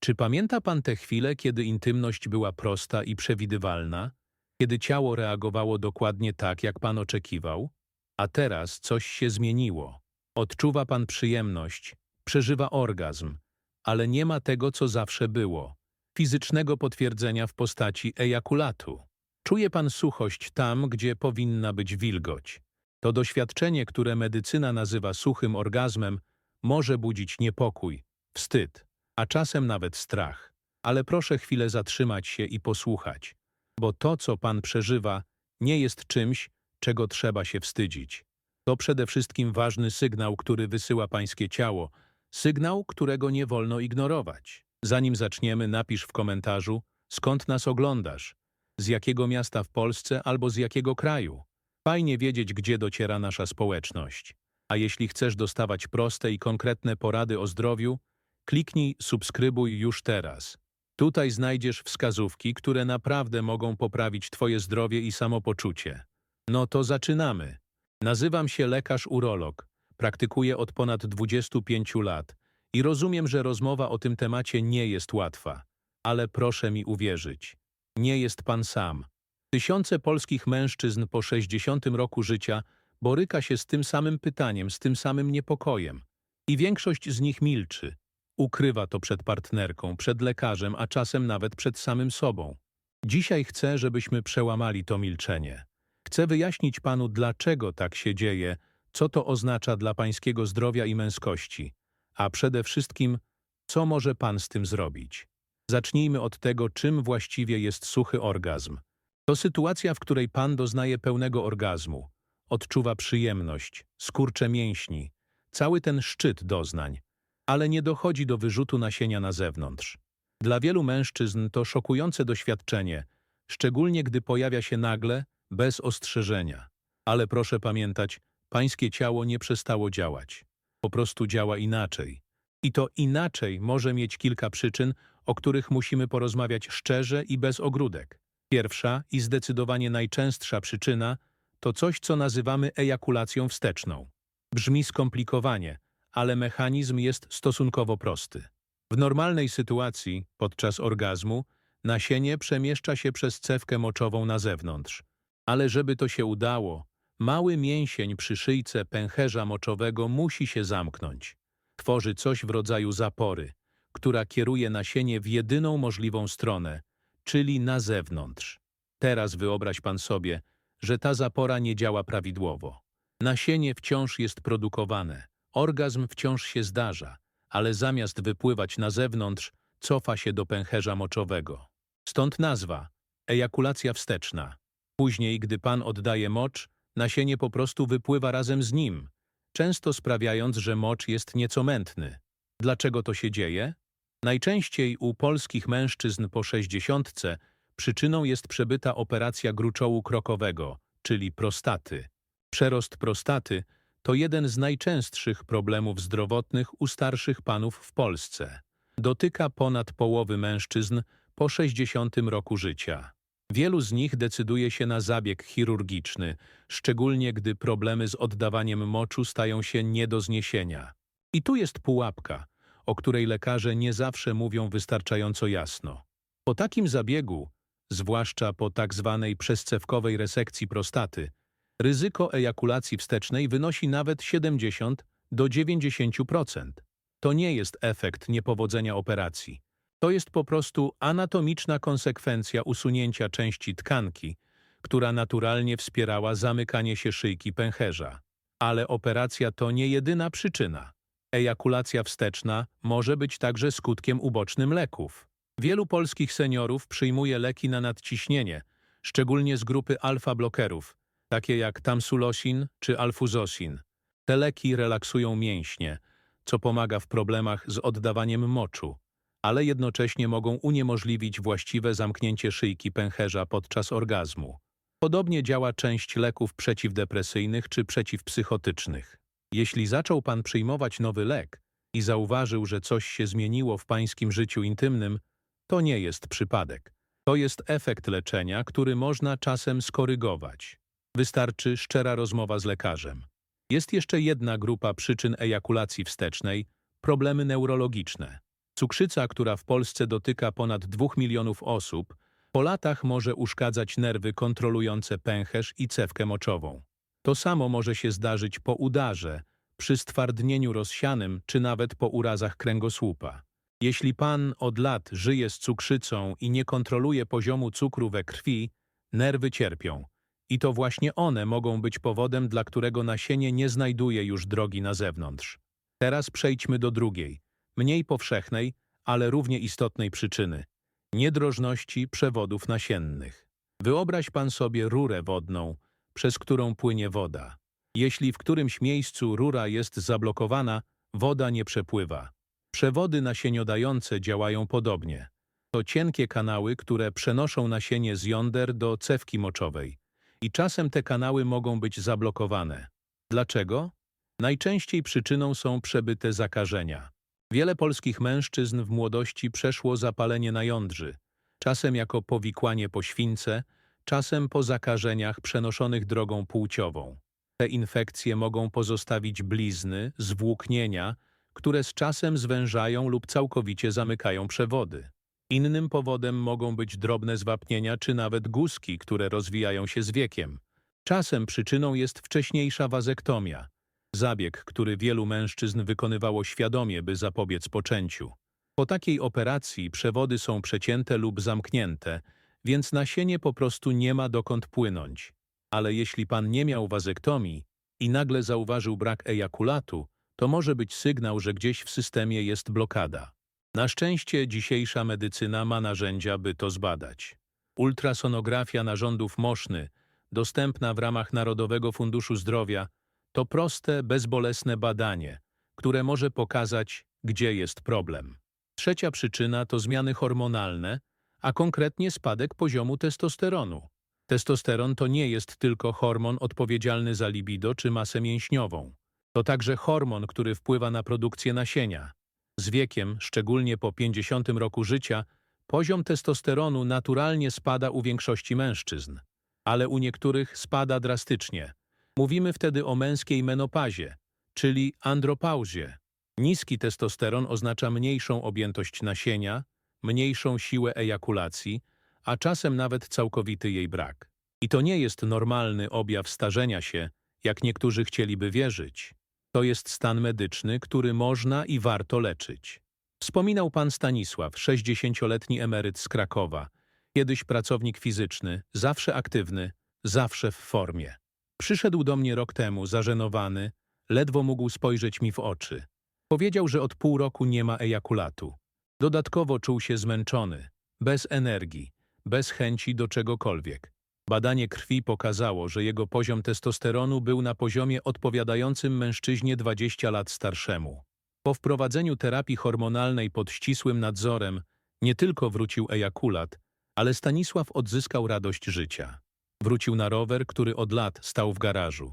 Czy pamięta pan tę chwilę, kiedy intymność była prosta i przewidywalna? Kiedy ciało reagowało dokładnie tak, jak pan oczekiwał? A teraz coś się zmieniło. Odczuwa pan przyjemność, przeżywa orgazm, ale nie ma tego, co zawsze było. Fizycznego potwierdzenia w postaci ejakulatu. Czuje pan suchość tam, gdzie powinna być wilgoć. To doświadczenie, które medycyna nazywa suchym orgazmem, może budzić niepokój, wstyd, a czasem nawet strach. Ale proszę chwilę zatrzymać się i posłuchać, bo to, co pan przeżywa, nie jest czymś, czego trzeba się wstydzić. To przede wszystkim ważny sygnał, który wysyła pańskie ciało, sygnał, którego nie wolno ignorować. Zanim zaczniemy, napisz w komentarzu, skąd nas oglądasz, z jakiego miasta w Polsce albo z jakiego kraju. Fajnie wiedzieć, gdzie dociera nasza społeczność. A jeśli chcesz dostawać proste i konkretne porady o zdrowiu, kliknij subskrybuj już teraz. Tutaj znajdziesz wskazówki, które naprawdę mogą poprawić Twoje zdrowie i samopoczucie. No to zaczynamy. Nazywam się lekarz urolog. Praktykuję od ponad 25 lat i rozumiem, że rozmowa o tym temacie nie jest łatwa. Ale proszę mi uwierzyć, nie jest pan sam. Tysiące polskich mężczyzn po 60 roku życia boryka się z tym samym pytaniem, z tym samym niepokojem. I większość z nich milczy. Ukrywa to przed partnerką, przed lekarzem, a czasem nawet przed samym sobą. Dzisiaj chcę, żebyśmy przełamali to milczenie. Chcę wyjaśnić panu, dlaczego tak się dzieje, co to oznacza dla pańskiego zdrowia i męskości, a przede wszystkim, co może pan z tym zrobić. Zacznijmy od tego, czym właściwie jest suchy orgazm. To sytuacja, w której pan doznaje pełnego orgazmu, odczuwa przyjemność, skurcze mięśni, cały ten szczyt doznań, ale nie dochodzi do wyrzutu nasienia na zewnątrz. Dla wielu mężczyzn to szokujące doświadczenie, szczególnie gdy pojawia się nagle, bez ostrzeżenia. Ale proszę pamiętać, pańskie ciało nie przestało działać. Po prostu działa inaczej. I to inaczej może mieć kilka przyczyn, o których musimy porozmawiać szczerze i bez ogródek. Pierwsza i zdecydowanie najczęstsza przyczyna to coś, co nazywamy ejakulacją wsteczną. Brzmi skomplikowanie, ale mechanizm jest stosunkowo prosty. W normalnej sytuacji, podczas orgazmu, nasienie przemieszcza się przez cewkę moczową na zewnątrz. Ale żeby to się udało, mały mięsień przy szyjce pęcherza moczowego musi się zamknąć. Tworzy coś w rodzaju zapory, która kieruje nasienie w jedyną możliwą stronę, czyli na zewnątrz. Teraz wyobraź pan sobie, że ta zapora nie działa prawidłowo. Nasienie wciąż jest produkowane, orgazm wciąż się zdarza, ale zamiast wypływać na zewnątrz, cofa się do pęcherza moczowego. Stąd nazwa ejakulacja wsteczna. Później, gdy pan oddaje mocz, nasienie po prostu wypływa razem z nim, często sprawiając, że mocz jest nieco mętny. Dlaczego to się dzieje? Najczęściej u polskich mężczyzn po sześćdziesiątce przyczyną jest przebyta operacja gruczołu krokowego, czyli prostaty. Przerost prostaty to jeden z najczęstszych problemów zdrowotnych u starszych panów w Polsce. Dotyka ponad połowy mężczyzn po 60 roku życia. Wielu z nich decyduje się na zabieg chirurgiczny, szczególnie gdy problemy z oddawaniem moczu stają się nie do zniesienia. I tu jest pułapka, o której lekarze nie zawsze mówią wystarczająco jasno. Po takim zabiegu, zwłaszcza po tak zwanej przezcewkowej resekcji prostaty, ryzyko ejakulacji wstecznej wynosi nawet 70 do 90%. To nie jest efekt niepowodzenia operacji. To jest po prostu anatomiczna konsekwencja usunięcia części tkanki, która naturalnie wspierała zamykanie się szyjki pęcherza. Ale operacja to nie jedyna przyczyna. Ejakulacja wsteczna może być także skutkiem ubocznym leków. Wielu polskich seniorów przyjmuje leki na nadciśnienie, szczególnie z grupy alfa-blokerów, takie jak tamsulosin czy alfuzosin. Te leki relaksują mięśnie, co pomaga w problemach z oddawaniem moczu, ale jednocześnie mogą uniemożliwić właściwe zamknięcie szyjki pęcherza podczas orgazmu. Podobnie działa część leków przeciwdepresyjnych czy przeciwpsychotycznych. Jeśli zaczął pan przyjmować nowy lek i zauważył, że coś się zmieniło w pańskim życiu intymnym, to nie jest przypadek. To jest efekt leczenia, który można czasem skorygować. Wystarczy szczera rozmowa z lekarzem. Jest jeszcze jedna grupa przyczyn ejakulacji wstecznej – problemy neurologiczne. Cukrzyca, która w Polsce dotyka ponad 2 milionów osób, po latach może uszkadzać nerwy kontrolujące pęcherz i cewkę moczową. To samo może się zdarzyć po udarze, przy stwardnieniu rozsianym czy nawet po urazach kręgosłupa. Jeśli pan od lat żyje z cukrzycą i nie kontroluje poziomu cukru we krwi, nerwy cierpią. I to właśnie one mogą być powodem, dla którego nasienie nie znajduje już drogi na zewnątrz. Teraz przejdźmy do drugiej, mniej powszechnej, ale równie istotnej przyczyny niedrożności przewodów nasiennych. Wyobraź pan sobie rurę wodną, przez którą płynie woda. Jeśli w którymś miejscu rura jest zablokowana, woda nie przepływa. Przewody nasieniodające działają podobnie. To cienkie kanały, które przenoszą nasienie z jąder do cewki moczowej. I czasem te kanały mogą być zablokowane. Dlaczego? Najczęściej przyczyną są przebyte zakażenia. Wiele polskich mężczyzn w młodości przeszło zapalenie na jądrzy, czasem jako powikłanie po śwince, czasem po zakażeniach przenoszonych drogą płciową. Te infekcje mogą pozostawić blizny, zwłóknienia, które z czasem zwężają lub całkowicie zamykają przewody. Innym powodem mogą być drobne zwapnienia czy nawet guzki, które rozwijają się z wiekiem. Czasem przyczyną jest wcześniejsza wazektomia, zabieg, który wielu mężczyzn wykonywało świadomie, by zapobiec poczęciu. Po takiej operacji przewody są przecięte lub zamknięte, więc nasienie po prostu nie ma dokąd płynąć. Ale jeśli pan nie miał wazektomii i nagle zauważył brak ejakulatu, to może być sygnał, że gdzieś w systemie jest blokada. Na szczęście dzisiejsza medycyna ma narzędzia, by to zbadać. Ultrasonografia narządów moszny, dostępna w ramach Narodowego Funduszu Zdrowia, to proste, bezbolesne badanie, które może pokazać, gdzie jest problem. Trzecia przyczyna to zmiany hormonalne, a konkretnie spadek poziomu testosteronu. Testosteron to nie jest tylko hormon odpowiedzialny za libido czy masę mięśniową. To także hormon, który wpływa na produkcję nasienia. Z wiekiem, szczególnie po 50 roku życia, poziom testosteronu naturalnie spada u większości mężczyzn, ale u niektórych spada drastycznie. Mówimy wtedy o męskiej menopazie, czyli andropauzie. Niski testosteron oznacza mniejszą objętość nasienia, mniejszą siłę ejakulacji, a czasem nawet całkowity jej brak. I to nie jest normalny objaw starzenia się, jak niektórzy chcieliby wierzyć. To jest stan medyczny, który można i warto leczyć. Wspominał pan Stanisław, 60-letni emeryt z Krakowa, kiedyś pracownik fizyczny, zawsze aktywny, zawsze w formie. Przyszedł do mnie rok temu, zażenowany, ledwo mógł spojrzeć mi w oczy. Powiedział, że od pół roku nie ma ejakulatu. Dodatkowo czuł się zmęczony, bez energii, bez chęci do czegokolwiek. Badanie krwi pokazało, że jego poziom testosteronu był na poziomie odpowiadającym mężczyźnie 20 lat starszemu. Po wprowadzeniu terapii hormonalnej pod ścisłym nadzorem nie tylko wrócił ejakulat, ale Stanisław odzyskał radość życia. Wrócił na rower, który od lat stał w garażu.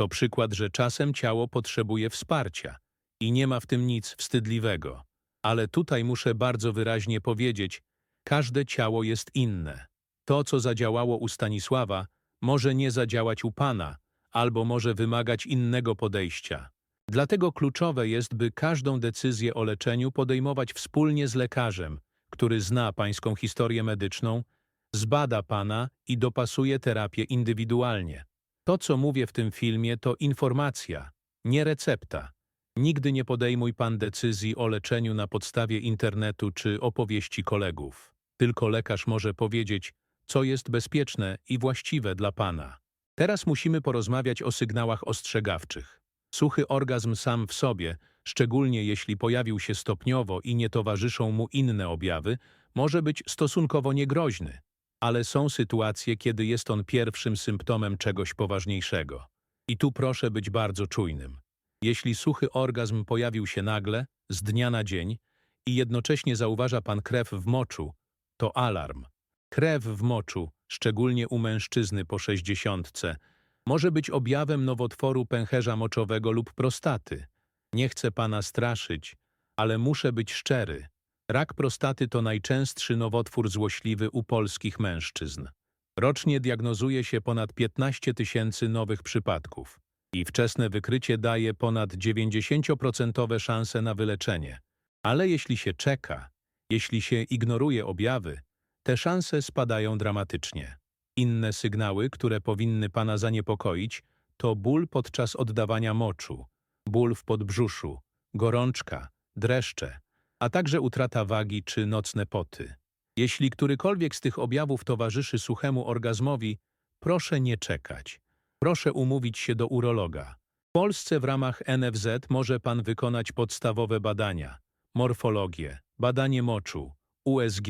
To przykład, że czasem ciało potrzebuje wsparcia i nie ma w tym nic wstydliwego. Ale tutaj muszę bardzo wyraźnie powiedzieć, każde ciało jest inne. To, co zadziałało u Stanisława, może nie zadziałać u Pana, albo może wymagać innego podejścia. Dlatego kluczowe jest, by każdą decyzję o leczeniu podejmować wspólnie z lekarzem, który zna Pańską historię medyczną zbada Pana i dopasuje terapię indywidualnie. To, co mówię w tym filmie, to informacja, nie recepta. Nigdy nie podejmuj Pan decyzji o leczeniu na podstawie internetu czy opowieści kolegów. Tylko lekarz może powiedzieć, co jest bezpieczne i właściwe dla Pana. Teraz musimy porozmawiać o sygnałach ostrzegawczych. Suchy orgazm sam w sobie, szczególnie jeśli pojawił się stopniowo i nie towarzyszą mu inne objawy, może być stosunkowo niegroźny ale są sytuacje, kiedy jest on pierwszym symptomem czegoś poważniejszego. I tu proszę być bardzo czujnym. Jeśli suchy orgazm pojawił się nagle, z dnia na dzień, i jednocześnie zauważa pan krew w moczu, to alarm. Krew w moczu, szczególnie u mężczyzny po sześćdziesiątce, może być objawem nowotworu pęcherza moczowego lub prostaty. Nie chcę pana straszyć, ale muszę być szczery. Rak prostaty to najczęstszy nowotwór złośliwy u polskich mężczyzn. Rocznie diagnozuje się ponad 15 tysięcy nowych przypadków i wczesne wykrycie daje ponad 90% szanse na wyleczenie. Ale jeśli się czeka, jeśli się ignoruje objawy, te szanse spadają dramatycznie. Inne sygnały, które powinny pana zaniepokoić, to ból podczas oddawania moczu, ból w podbrzuszu, gorączka, dreszcze, a także utrata wagi czy nocne poty. Jeśli którykolwiek z tych objawów towarzyszy suchemu orgazmowi, proszę nie czekać. Proszę umówić się do urologa. W Polsce w ramach NFZ może pan wykonać podstawowe badania, morfologię, badanie moczu, USG,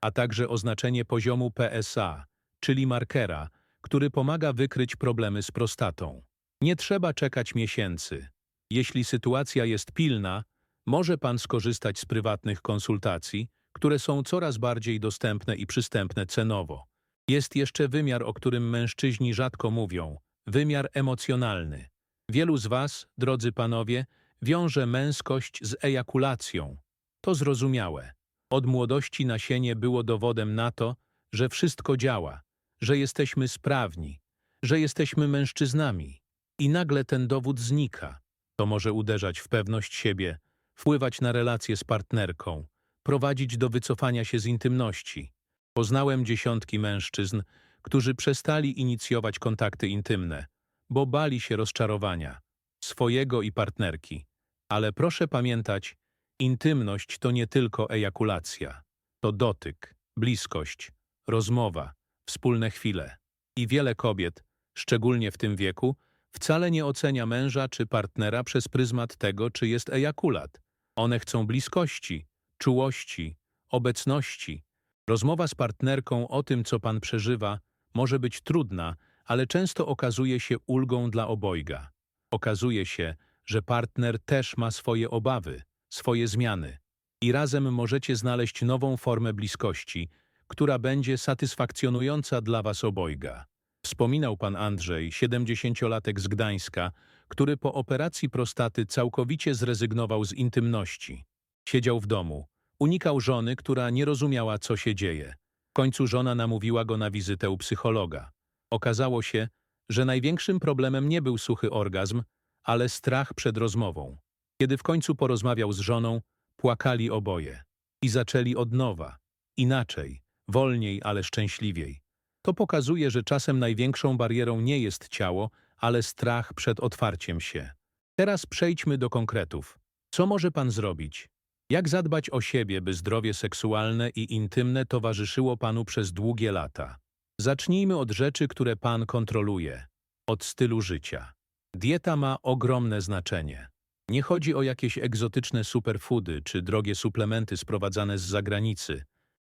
a także oznaczenie poziomu PSA, czyli markera, który pomaga wykryć problemy z prostatą. Nie trzeba czekać miesięcy. Jeśli sytuacja jest pilna, może pan skorzystać z prywatnych konsultacji, które są coraz bardziej dostępne i przystępne cenowo. Jest jeszcze wymiar, o którym mężczyźni rzadko mówią wymiar emocjonalny. Wielu z was, drodzy panowie, wiąże męskość z ejakulacją. To zrozumiałe. Od młodości nasienie było dowodem na to, że wszystko działa, że jesteśmy sprawni, że jesteśmy mężczyznami. I nagle ten dowód znika. To może uderzać w pewność siebie, wpływać na relacje z partnerką, prowadzić do wycofania się z intymności. Poznałem dziesiątki mężczyzn, którzy przestali inicjować kontakty intymne, bo bali się rozczarowania, swojego i partnerki. Ale proszę pamiętać, intymność to nie tylko ejakulacja. To dotyk, bliskość, rozmowa, wspólne chwile. I wiele kobiet, szczególnie w tym wieku, wcale nie ocenia męża czy partnera przez pryzmat tego, czy jest ejakulat. One chcą bliskości, czułości, obecności. Rozmowa z partnerką o tym, co pan przeżywa, może być trudna, ale często okazuje się ulgą dla obojga. Okazuje się, że partner też ma swoje obawy, swoje zmiany. I razem możecie znaleźć nową formę bliskości, która będzie satysfakcjonująca dla was obojga. Wspominał pan Andrzej, 70-latek z Gdańska, który po operacji prostaty całkowicie zrezygnował z intymności. Siedział w domu, unikał żony, która nie rozumiała, co się dzieje. W końcu żona namówiła go na wizytę u psychologa. Okazało się, że największym problemem nie był suchy orgazm, ale strach przed rozmową. Kiedy w końcu porozmawiał z żoną, płakali oboje. I zaczęli od nowa. Inaczej, wolniej, ale szczęśliwiej. To pokazuje, że czasem największą barierą nie jest ciało, ale strach przed otwarciem się. Teraz przejdźmy do konkretów. Co może pan zrobić? Jak zadbać o siebie, by zdrowie seksualne i intymne towarzyszyło panu przez długie lata? Zacznijmy od rzeczy, które pan kontroluje. Od stylu życia. Dieta ma ogromne znaczenie. Nie chodzi o jakieś egzotyczne superfoody czy drogie suplementy sprowadzane z zagranicy.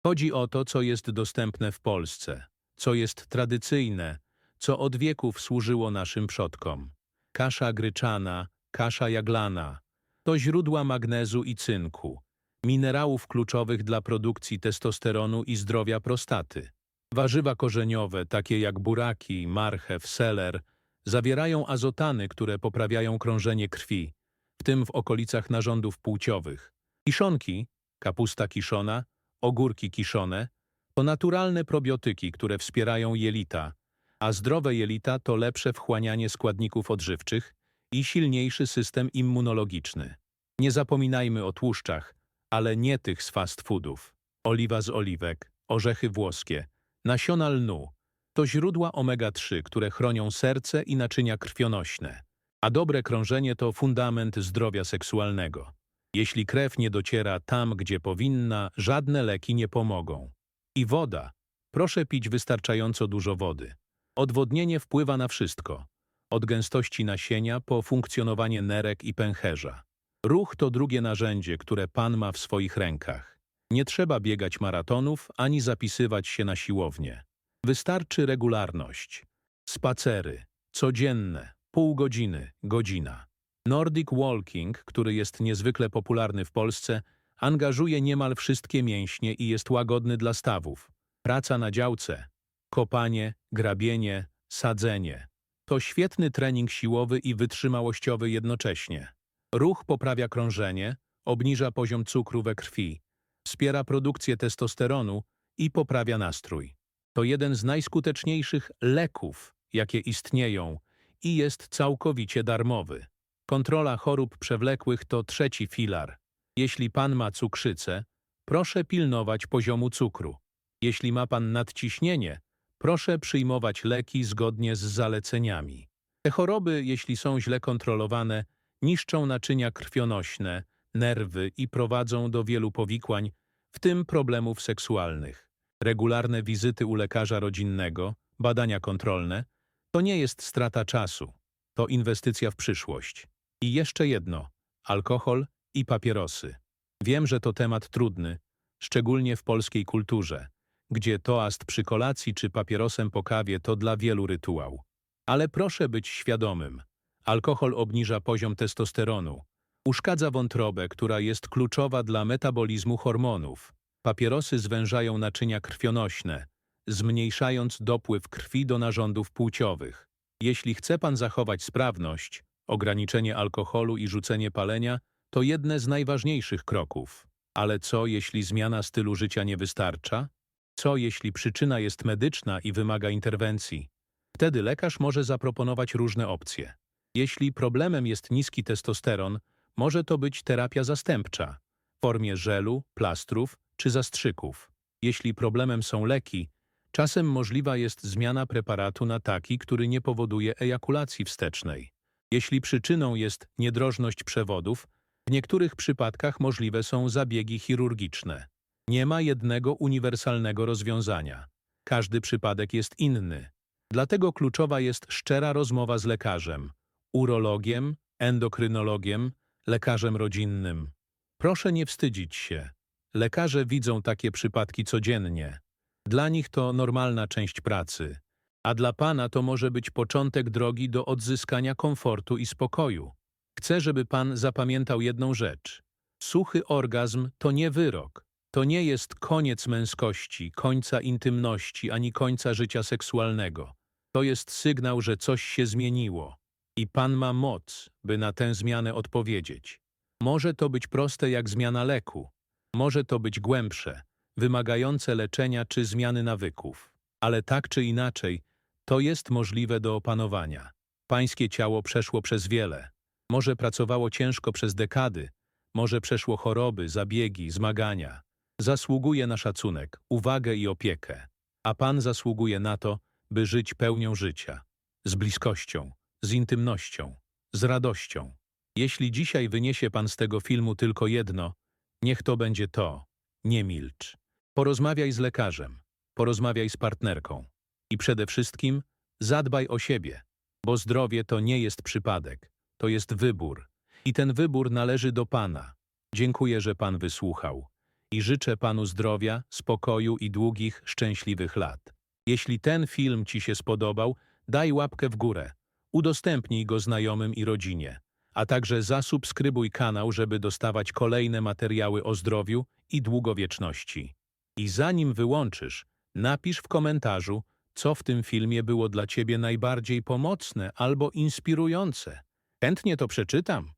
Chodzi o to, co jest dostępne w Polsce, co jest tradycyjne, co od wieków służyło naszym przodkom. Kasza gryczana, kasza jaglana to źródła magnezu i cynku, minerałów kluczowych dla produkcji testosteronu i zdrowia prostaty. Warzywa korzeniowe, takie jak buraki, marchew, seler, zawierają azotany, które poprawiają krążenie krwi, w tym w okolicach narządów płciowych. Kiszonki, kapusta kiszona, ogórki kiszone, to naturalne probiotyki, które wspierają jelita, a zdrowe jelita to lepsze wchłanianie składników odżywczych i silniejszy system immunologiczny. Nie zapominajmy o tłuszczach, ale nie tych z fast foodów. Oliwa z oliwek, orzechy włoskie, nasiona lnu to źródła omega-3, które chronią serce i naczynia krwionośne. A dobre krążenie to fundament zdrowia seksualnego. Jeśli krew nie dociera tam, gdzie powinna, żadne leki nie pomogą. I woda. Proszę pić wystarczająco dużo wody. Odwodnienie wpływa na wszystko. Od gęstości nasienia po funkcjonowanie nerek i pęcherza. Ruch to drugie narzędzie, które Pan ma w swoich rękach. Nie trzeba biegać maratonów ani zapisywać się na siłownię. Wystarczy regularność. Spacery. Codzienne. Pół godziny, godzina. Nordic Walking, który jest niezwykle popularny w Polsce, angażuje niemal wszystkie mięśnie i jest łagodny dla stawów. Praca na działce, kopanie, grabienie, sadzenie. To świetny trening siłowy i wytrzymałościowy jednocześnie. Ruch poprawia krążenie, obniża poziom cukru we krwi, wspiera produkcję testosteronu i poprawia nastrój. To jeden z najskuteczniejszych leków, jakie istnieją i jest całkowicie darmowy. Kontrola chorób przewlekłych to trzeci filar. Jeśli pan ma cukrzycę, proszę pilnować poziomu cukru. Jeśli ma pan nadciśnienie, proszę przyjmować leki zgodnie z zaleceniami. Te choroby, jeśli są źle kontrolowane, niszczą naczynia krwionośne, nerwy i prowadzą do wielu powikłań, w tym problemów seksualnych. Regularne wizyty u lekarza rodzinnego, badania kontrolne, to nie jest strata czasu, to inwestycja w przyszłość. I jeszcze jedno, alkohol i papierosy. Wiem, że to temat trudny, szczególnie w polskiej kulturze, gdzie toast przy kolacji czy papierosem po kawie to dla wielu rytuał. Ale proszę być świadomym. Alkohol obniża poziom testosteronu, uszkadza wątrobę, która jest kluczowa dla metabolizmu hormonów. Papierosy zwężają naczynia krwionośne, zmniejszając dopływ krwi do narządów płciowych. Jeśli chce pan zachować sprawność, ograniczenie alkoholu i rzucenie palenia to jedne z najważniejszych kroków. Ale co, jeśli zmiana stylu życia nie wystarcza? Co, jeśli przyczyna jest medyczna i wymaga interwencji? Wtedy lekarz może zaproponować różne opcje. Jeśli problemem jest niski testosteron, może to być terapia zastępcza w formie żelu, plastrów czy zastrzyków. Jeśli problemem są leki, czasem możliwa jest zmiana preparatu na taki, który nie powoduje ejakulacji wstecznej. Jeśli przyczyną jest niedrożność przewodów, w niektórych przypadkach możliwe są zabiegi chirurgiczne. Nie ma jednego uniwersalnego rozwiązania. Każdy przypadek jest inny. Dlatego kluczowa jest szczera rozmowa z lekarzem, urologiem, endokrynologiem, lekarzem rodzinnym. Proszę nie wstydzić się. Lekarze widzą takie przypadki codziennie. Dla nich to normalna część pracy, a dla pana to może być początek drogi do odzyskania komfortu i spokoju. Chcę, żeby pan zapamiętał jedną rzecz. Suchy orgazm to nie wyrok. To nie jest koniec męskości, końca intymności ani końca życia seksualnego. To jest sygnał, że coś się zmieniło. I pan ma moc, by na tę zmianę odpowiedzieć. Może to być proste jak zmiana leku. Może to być głębsze, wymagające leczenia czy zmiany nawyków. Ale tak czy inaczej, to jest możliwe do opanowania. Pańskie ciało przeszło przez wiele. Może pracowało ciężko przez dekady, może przeszło choroby, zabiegi, zmagania. Zasługuje na szacunek, uwagę i opiekę. A Pan zasługuje na to, by żyć pełnią życia. Z bliskością, z intymnością, z radością. Jeśli dzisiaj wyniesie Pan z tego filmu tylko jedno, niech to będzie to. Nie milcz. Porozmawiaj z lekarzem, porozmawiaj z partnerką. I przede wszystkim zadbaj o siebie, bo zdrowie to nie jest przypadek, to jest wybór. I ten wybór należy do Pana. Dziękuję, że Pan wysłuchał. I życzę Panu zdrowia, spokoju i długich, szczęśliwych lat. Jeśli ten film Ci się spodobał, daj łapkę w górę. Udostępnij go znajomym i rodzinie. A także zasubskrybuj kanał, żeby dostawać kolejne materiały o zdrowiu i długowieczności. I zanim wyłączysz, napisz w komentarzu, co w tym filmie było dla Ciebie najbardziej pomocne albo inspirujące. Chętnie to przeczytam.